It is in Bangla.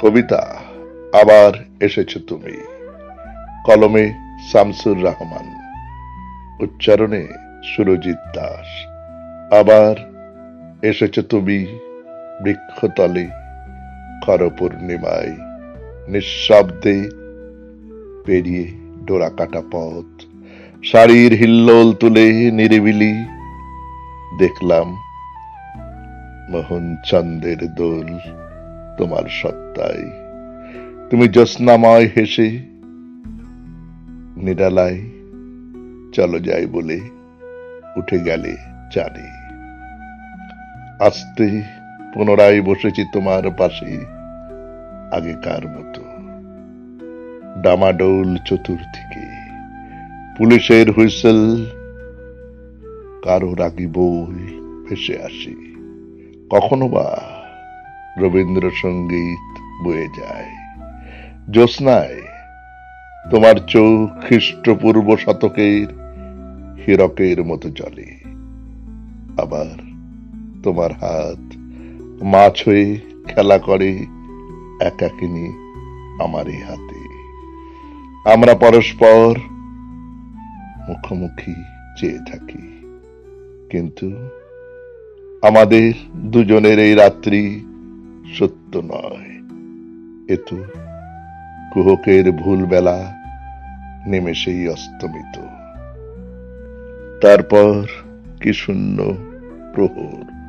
কবিতা আবার এসেছ তুমি। কলমে শামসুর রহমান, উচ্চারণে সুরজিৎ দাস। আবার এসেছ তুমি বৃক্ষতলে খর পূর্ণিমায় নিঃশব্দে পেরিয়ে ডোরা কাটা পথ। শাড়ির হিল্লোল তুলে নিরিবিলি দেখলাম মোহন চন্দ্রের দোল। তোমার সত্তায়। তুমি জ্যোৎস্নাময় হেসে নিরালায় চলো যাই বলে উঠে গেলে জানি আস্তে পুনরায় বসেছি তোমার পাশে আগেকার মতো। ডামাডোল চতুর্দিকে। পুলিশের হুইসেল কারও রাগি বই ভেসে আসে। কখনো বা রবীন্দ্রসঙ্গীত বয়ে যায়। জ্যোৎস্নায় তোমার চোখ খ্রিস্টপূর্ব শতকের হীরকের মতো চলে। আবার তোমার হাত মাছ হয়ে খেলা করে একাকিনী আমার এই হাতে। আমরা পরস্পর মুখোমুখি চেয়ে থাকি। কিন্তু আমাদের দুজনের এই রাত্রি সত্য নয়। এ তো কুহকের ভুল বেলা নেমেষেই অস্তমিত। তারপর কি শূন্য প্রহর?